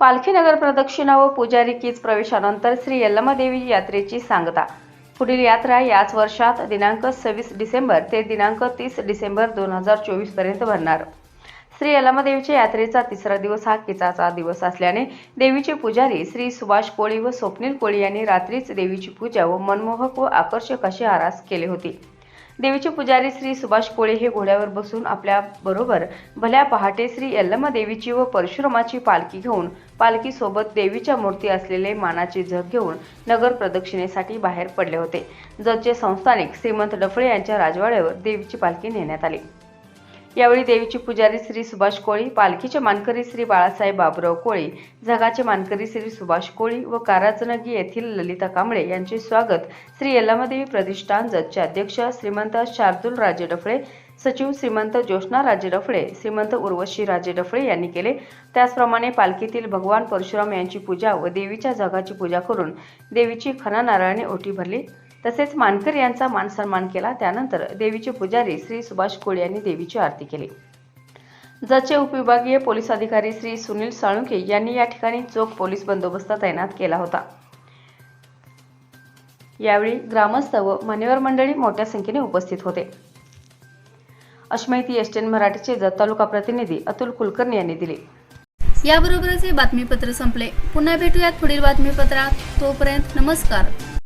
पालखी नगर प्रदक्षिणा व पुजारी कीच प्रवेशानंतर श्री यल्लमादेवी यात्रेची सांगता. पुढील यात्रा याच वर्षात दिनांक सव्वीस डिसेंबर ते दिनांक तीस डिसेंबर दोन हजार चोवीसपर्यंत भरणार. श्री यल्लमादेवीच्या यात्रेचा तिसरा दिवस हा किचाचा दिवस असल्याने देवीचे पुजारी श्री सुभाष कोळी व स्वप्नील कोळी यांनी रात्रीच देवीची पूजा व मनमोहक व आकर्षक अशी आरास केले होती. देवीचे पुजारी श्री सुभाष कोळे हे घोड्यावर बसून आपल्या बरोबर भल्या पहाटे श्री यल्लमा देवीची व परशुरामाची पालखी घेऊन पालखीसोबत देवीच्या मूर्ती असलेले मानाची झग घेऊन नगर प्रदक्षिणेसाठी बाहेर पडले होते. जगचे संस्थानिक श्रीमंत डफळे यांच्या राजवाड्यावर देवीची पालखी नेण्यात आली. यावेळी देवीची पुजारी श्री सुभाष कोळी पालखीचे मानकरी श्री बाळासाहेब बाबुराव कोळी जगाचे मानकरी श्री सुभाष कोळी व काराचनगी येथील ललिता कांबळे यांचे स्वागत श्री यल्लामादेवी प्रतिष्ठान जतचे अध्यक्ष श्रीमंत शार्दूल राजे डफळे सचिव श्रीमंत ज्योत्ना राजे डफळे श्रीमंत उर्वशी राजे डफळे यांनी केले. त्याचप्रमाणे पालखीतील भगवान परशुराम यांची पूजा व देवीच्या जगाची पूजा करून देवीची खना नारळाने ओटी भरली. तसेच मानकर यांचा मानसन्मान केला. त्यानंतर देवीचे पुजारी श्री सुभाष कोळी यांनी देवीची आरती केली. जतचे उपविभागीय पोलीस अधिकारी श्री सुनील साळुंके यांनी या ठिकाणी चोख पोलीस बंदोबस्त तैनात केला होता. यावेळी ग्रामस्थ व मान्यवर मंडळी मोठ्या संख्येने उपस्थित होते. अशी माहिती एसटीएन मराठीचे जत तालुका प्रतिनिधी अतुल कुलकर्णी यांनी दिली. याबरोबरच हे बातमीपत्र संपले. पुन्हा भेटूयात पुढील बातमीपत्रात. तोपर्यंत नमस्कार.